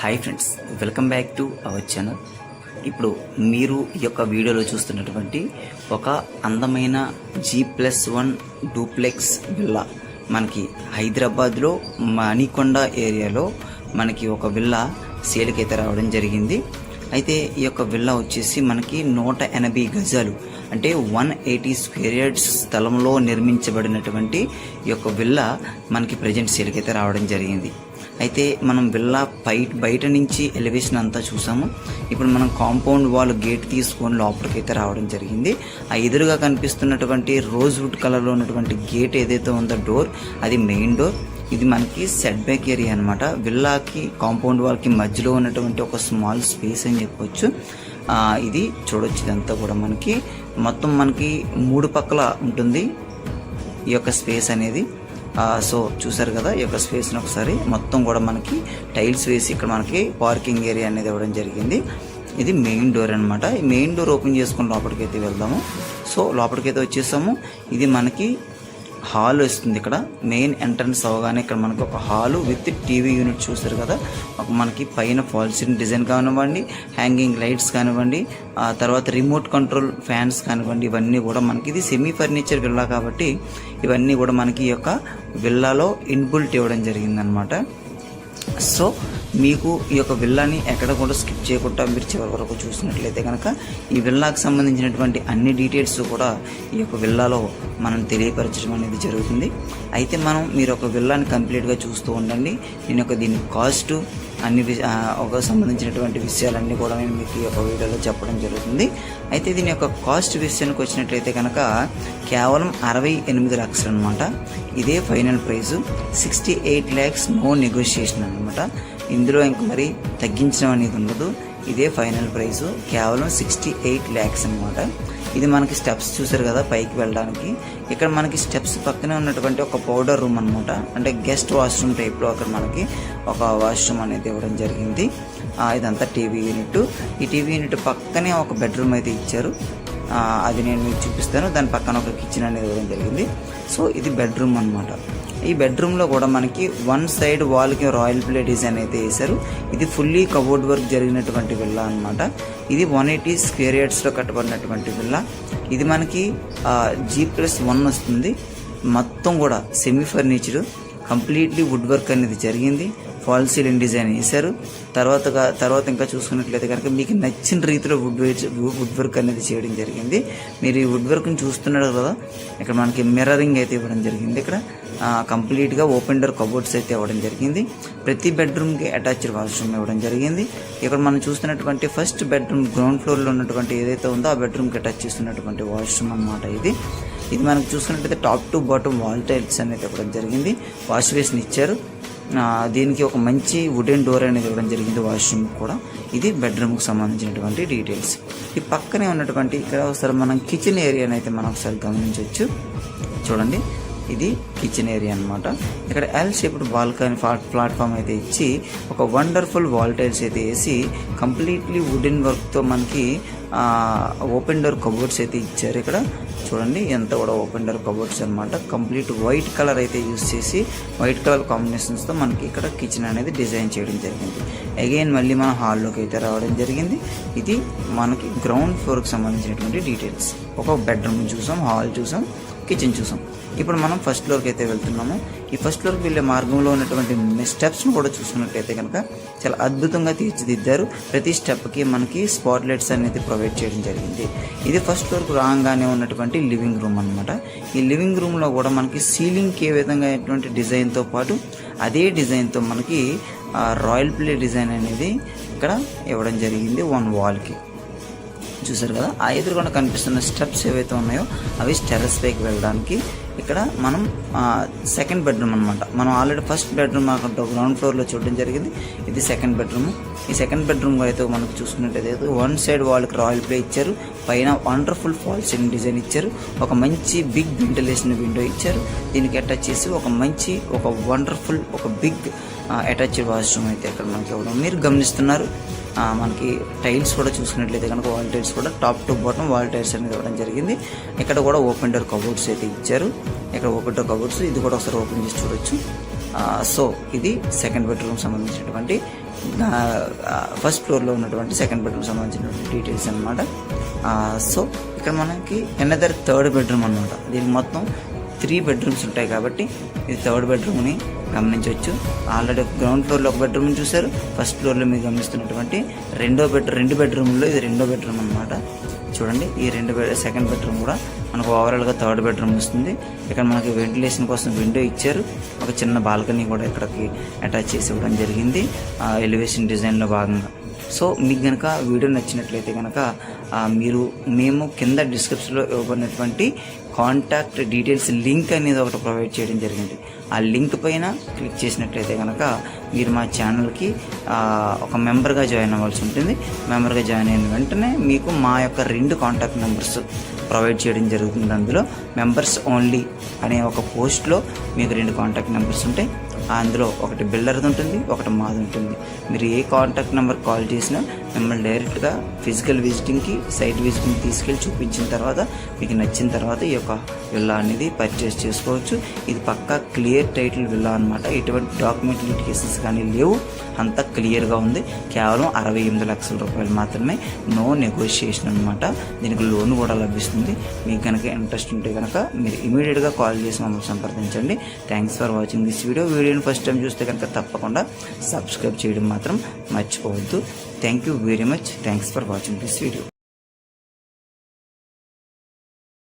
Hi friends welcome back to our channel ఇప్పుడు మీరు ఈ యొక్క వీడియోలో చూస్తున్నటువంటి ఒక అందమైన G plus one duplex villa మనకి హైదరాబాద్లో మణికొండ ఏరియాలో మనకి ఒక విల్లా సేల్కి అయితే రావడం జరిగింది. అయితే ఈ యొక్క విల్లా వచ్చేసి మనకి నూట ఎనభై గజాలు అంటే వన్ ఎయిటీ స్క్వేర్ యార్డ్స్ స్థలంలో నిర్మించబడినటువంటి ఈ యొక్క విల్లా మనకి ప్రజెంట్ సేల్కి అయితే రావడం జరిగింది. అయితే మనం విల్లా పై బయట నుంచి ఎలివేషన్ అంతా చూసాము. ఇప్పుడు మనం కాంపౌండ్ వాల్ గేట్ తీసుకొని లోపలికి అయితే రావడం జరిగింది. ఆ ఎదురుగా కనిపిస్తున్నటువంటి రోజ్ వుడ్ కలర్లో ఉన్నటువంటి గేట్ ఏదైతే ఉందో డోర్ అది మెయిన్ డోర్ ఇది మనకి సెట్ బ్యాక్ ఏరియా అనమాట విల్లాకి కాంపౌండ్ వాల్కి మధ్యలో ఉన్నటువంటి ఒక స్మాల్ స్పేస్ అని చెప్పొచ్చు. ఇది చూడొచ్చు ఇదంతా కూడా మనకి. మొత్తం మనకి మూడు పక్కల ఉంటుంది ఈ యొక్క స్పేస్ అనేది. సో చూసారు కదా ఈ యొక్క స్పేస్ని ఒకసారి మొత్తం కూడా మనకి టైల్స్ వేసి ఇక్కడ మనకి పార్కింగ్ ఏరియా అనేది ఇవ్వడం జరిగింది. ఇది మెయిన్ డోర్ అనమాట ఈ మెయిన్ డోర్ ఓపెన్ చేసుకుని లోపలికైతే వెళ్దాము. సో లోపలికైతే వచ్చేసాము. ఇది మనకి హాల్ వస్తుంది ఇక్కడ. మెయిన్ ఎంట్రన్స్ అవగానే ఇక్కడ మనకు ఒక హాల్ విత్ టీవీ యూనిట్ చూస్తారు కదా. మనకి పైన ఫాల్ సీలింగ్ డిజైన్ కానివ్వండి హ్యాంగింగ్ లైట్స్ కానివ్వండి ఆ తర్వాత రిమోట్ కంట్రోల్ ఫ్యాన్స్ కానివ్వండి ఇవన్నీ కూడా మనకి ఇది సెమీ ఫర్నిచర్ విల్లా కాబట్టి ఇవన్నీ కూడా మనకి ఈ యొక్క విల్లాలో ఇన్బుల్ట్ ఇవ్వడం జరిగిందనమాట సో మీకు ఈ యొక్క విల్లాని ఎక్కడ కూడా స్కిప్ చేయకుండా మీరు చివరి వరకు చూసినట్లయితే కనుక ఈ విల్లాకు సంబంధించినటువంటి అన్ని డీటెయిల్స్ కూడా ఈ యొక్క విల్లాలో మనం తెలియపరచడం అనేది జరుగుతుంది. అయితే మనం మీరు ఒక విల్లాని కంప్లీట్గా చూస్తూ ఉండండి. నేను ఒక దీని కాస్ట్ అన్ని ఒక సంబంధించినటువంటి విషయాలన్నీ కూడా నేను మీకు ఈ యొక్క వీడియోలో చెప్పడం జరుగుతుంది. అయితే దీని యొక్క కాస్ట్ విషయానికి వచ్చినట్లయితే కనుక కేవలం అరవై ఎనిమిది లక్షలు అనమాట ఇదే final price sixty eight lakhs no negotiation అనమాట ఇందులో ఇంక మరి తగ్గించడం అనేది ఉండదు. ఇదే ఫైనల్ ప్రైస్ కేవలం సిక్స్టీ ఎయిట్ ల్యాక్స్ అనమాట ఇది మనకి స్టెప్స్ చూసారు కదా పైకి వెళ్ళడానికి. ఇక్కడ మనకి స్టెప్స్ పక్కనే ఉన్నటువంటి ఒక పౌడర్ రూమ్ అనమాట అంటే గెస్ట్ వాష్రూమ్ టైప్లో అక్కడ మనకి ఒక వాష్రూమ్ అనేది ఇవ్వడం జరిగింది. ఇదంతా టీవీ యూనిట్. ఈ టీవీ యూనిట్ పక్కనే ఒక బెడ్రూమ్ అయితే ఇచ్చారు. అది నేను మీకు చూపిస్తాను. దాని పక్కన ఒక కిచెన్ అనేది ఇవ్వడం జరిగింది. సో ఇది బెడ్రూమ్ అనమాట ఈ బెడ్రూమ్లో కూడా మనకి వన్ సైడ్ వాల్కి రాయల్ ప్లే డిజైన్ అయితే వేశారు. ఇది ఫుల్లీ కబోర్డ్ వర్క్ జరిగినటువంటి విల్లా అనమాట ఇది వన్ ఎయిటీ స్క్వేర్ యార్డ్స్లో కట్టబడినటువంటి విల్లా ఇది మనకి జీ ప్లస్ వన్ వస్తుంది. మొత్తం కూడా semi furniture completely wood work అనేది జరిగింది. ఫాల్ సీలింగ్ డిజైన్ వేశారు తర్వాత తర్వాత ఇంకా చూసుకున్నట్లయితే కనుక మీకు నచ్చిన రీతిలో వుడ్ వుడ్ వర్క్ అనేది చేయడం జరిగింది. మీరు ఈ వుడ్ వర్క్ని చూస్తున్నారు కదా ఇక్కడ మనకి మిర్రరింగ్ అయితే ఇవ్వడం జరిగింది ఇక్కడ. కంప్లీట్గా ఓపెన్ డోర్ కబోర్డ్స్ అయితే ఇవ్వడం జరిగింది. ప్రతి బెడ్రూమ్కి అటాచ్డ్ వాష్రూమ్ ఇవ్వడం జరిగింది. ఇక్కడ మనం చూస్తున్నటువంటి ఫస్ట్ బెడ్రూమ్ గ్రౌండ్ ఫ్లోర్లో ఉన్నటువంటి ఏదైతే ఉందో ఆ బెడ్రూమ్కి అటాచ్ చేస్తున్నటువంటి వాష్రూమ్ అన్నమాట ఇది. ఇది మనకు చూసుకున్నట్టయితే top to bottom wall tiles అనేది ఇవ్వడం జరిగింది. వాష్ బేసిన్ ఇచ్చారు. దీనికి ఒక మంచి వుడెన్ డోర్ అనేది ఇవ్వడం జరిగింది వాష్రూమ్ కూడా. ఇది బెడ్రూమ్కి సంబంధించినటువంటి డీటెయిల్స్. ఈ పక్కనే ఉన్నటువంటి ఇక్కడ ఒకసారి మనం కిచెన్ ఏరియాని అయితే మనం ఒకసారి గమనించవచ్చు. చూడండి. ఇది కిచెన్ ఏరియా అన్నమాట. ఇక్కడ ఎల్ షేప్డ్ బాల్కనీ ప్లాట్ఫామ్ అయితే ఇచ్చి ఒక వండర్ఫుల్ వాల్ టైల్స్ అయితే వేసి కంప్లీట్లీ వుడెన్ వర్క్తో మనకి ఓపెన్ డోర్ కబోర్డ్స్ అయితే ఇచ్చారు ఇక్కడ. చూడండి ఎంత కూడా ఓపెన్ డోర్ కబోర్డ్స్ అనమాట కంప్లీట్ వైట్ కలర్ అయితే యూస్ చేసి వైట్ కలర్ కాంబినేషన్స్తో మనకి ఇక్కడ కిచెన్ అనేది డిజైన్ చేయడం జరిగింది. అగైన్ మళ్ళీ మన హాల్లోకి అయితే రావడం జరిగింది. ఇది మనకి గ్రౌండ్ ఫ్లోర్కి సంబంధించినటువంటి డీటెయిల్స్ ఒక బెడ్రూమ్ చూసాం హాల్ చూసాం కిచెన్ చూసాం. ఇప్పుడు మనం ఫస్ట్ ఫ్లోర్కి అయితే వెళ్తున్నాము. ఈ ఫస్ట్ ఫ్లోర్కి వెళ్ళే మార్గంలో ఉన్నటువంటి స్టెప్స్ను కూడా చూసుకున్నట్లయితే కనుక చాలా అద్భుతంగా తీర్చిదిద్దారు. ప్రతి స్టెప్కి మనకి స్పాట్ లైట్స్ అనేది ప్రొవైడ్ చేయడం జరిగింది. ఇది ఫస్ట్ ఫ్లోర్కు రాగానే ఉన్నటువంటి లివింగ్ రూమ్ అనమాట ఈ లివింగ్ రూమ్లో కూడా మనకి సీలింగ్కి ఏ విధంగా అయినటువంటి డిజైన్తో పాటు అదే డిజైన్తో మనకి రాయల్ ప్లే డిజైన్ అనేది ఇక్కడ ఇవ్వడం జరిగింది వన్ వాల్కి చూసారు కదా? ఆ ఎదురుకుండా కనిపిస్తున్న స్టెప్స్ ఏవైతే ఉన్నాయో అవి టెర్రస్ పైకి వెళ్ళడానికి ఇక్కడ మనం సెకండ్ బెడ్రూమ్ అనమాట మనం ఆల్రెడీ ఫస్ట్ బెడ్రూమ్ అక్కడ గ్రౌండ్ ఫ్లోర్లో చూడడం జరిగింది. ఇది సెకండ్ బెడ్రూమ్ ఈ సెకండ్ బెడ్రూమ్ అయితే మనకు చూసుకున్నట్టయితే వన్ సైడ్ వాళ్ళకి రాయల్ ప్లే ఇచ్చారు. పైన వండర్ఫుల్ ఫాల్ సీలింగ్ డిజైన్ ఇచ్చారు. ఒక మంచి బిగ్ వెంటిలేషన్ విండో ఇచ్చారు. దీనికి అటాచ్ చేసి ఒక మంచి ఒక వండర్ఫుల్ ఒక బిగ్ అటాచ్డ్ వాష్రూమ్ అయితే ఇక్కడ మనకి ఇవ్వడం. మీరు గమనిస్తున్నారు. ఆ, మనకి టైల్స్ కూడా చూసుకున్నట్లయితే కనుక వాల్ టైల్స్ కూడా top to bottom wall tiles అనేది ఇవ్వడం జరిగింది. ఇక్కడ కూడా ఓపెన్ డోర్ కబోర్డ్స్ అయితే ఇచ్చారు. ఇక్కడ ఓపెన్ డోర్ కబోర్డ్స్ ఇది కూడా ఒకసారి ఓపెన్ చేసి చూడొచ్చు. సో ఇది సెకండ్ బెడ్రూమ్ సంబంధించినటువంటి ఫస్ట్ ఫ్లోర్లో ఉన్నటువంటి సెకండ్ బెడ్రూమ్ సంబంధించినటువంటి డీటెయిల్స్ అనమాట సో ఇక్కడ మనకి ఎనదర్ థర్డ్ బెడ్రూమ్ అనమాట దీనికి మొత్తం త్రీ బెడ్రూమ్స్ ఉంటాయి కాబట్టి ఇది థర్డ్ బెడ్రూమ్ని గమనించవచ్చు. ఆల్రెడీ గ్రౌండ్ ఫ్లోర్లో ఒక బెడ్రూమ్ చూశారు. ఫస్ట్ ఫ్లోర్లో మీరు గమనిస్తున్నటువంటి రెండో బెడ్ రెండు బెడ్రూమ్లో ఇది రెండో బెడ్రూమ్ అనమాట చూడండి ఈ రెండు సెకండ్ బెడ్రూమ్ కూడా మనకు ఓవరాల్గా థర్డ్ బెడ్రూమ్ వస్తుంది. ఇక్కడ మనకి వెంటిలేషన్ కోసం విండో ఇచ్చారు. ఒక చిన్న బాల్కనీ కూడా ఇక్కడికి అటాచ్ చేసి ఇవ్వడం జరిగింది. ఎలివేషన్ డిజైన్లో భాగంగా. సో మీకు కనుక వీడియో నచ్చినట్లయితే కనుక మీరు మేము కింద డిస్క్రిప్షన్లో ఇవ్వబడినటువంటి కాంటాక్ట్ డీటెయిల్స్ లింక్ అనేది ఒకటి ప్రొవైడ్ చేయడం జరిగింది. ఆ లింక్ పైన క్లిక్ చేసినట్లయితే కనుక మీరు మా ఛానల్కి ఒక మెంబర్గా జాయిన్ అవ్వాల్సి ఉంటుంది. మెంబర్గా జాయిన్ అయిన వెంటనే మీకు మా యొక్క రెండు కాంటాక్ట్ నెంబర్స్ ప్రొవైడ్ చేయడం జరుగుతుంది అందులో. మెంబర్స్ ఓన్లీ అనే ఒక పోస్ట్లో మీకు రెండు కాంటాక్ట్ నెంబర్స్ ఉంటాయి. అందులో ఒకటి బిల్డర్ది ఉంటుంది ఒకటి మాది ఉంటుంది. మీరు ఏ కాంటాక్ట్ నెంబర్ కాల్ చేసినా మిమ్మల్ని డైరెక్ట్గా ఫిజికల్ విజిటింగ్కి సైట్ విజిటింగ్ తీసుకెళ్ళి చూపించిన తర్వాత మీకు నచ్చిన తర్వాత ఈ యొక్క విల్లా అనేది పర్చేస్ చేసుకోవచ్చు. ఇది పక్కా క్లియర్ టైటిల్ విల్లా అనమాట ఎటువంటి డాక్యుమెంట్ లిటికేషన్స్ కానీ లేవు. అంతా క్లియర్గా ఉంది. కేవలం అరవై ఎనిమిది లక్షల రూపాయలు మాత్రమే నో నెగోషియేషన్ అనమాట దీనికి లోన్ కూడా లభిస్తుంది. మీకు కనుక ఇంట్రెస్ట్ ఉంటే కనుక మీరు ఇమీడియట్గా కాల్ చేసి మమ్మల్ని సంప్రదించండి. Thanks for watching this video వీడియోని ఫస్ట్ టైం చూస్తే కనుక తప్పకుండా సబ్స్క్రైబ్ చేయడం మాత్రం మర్చిపోవద్దు. Thank you very much. Thanks for watching this video.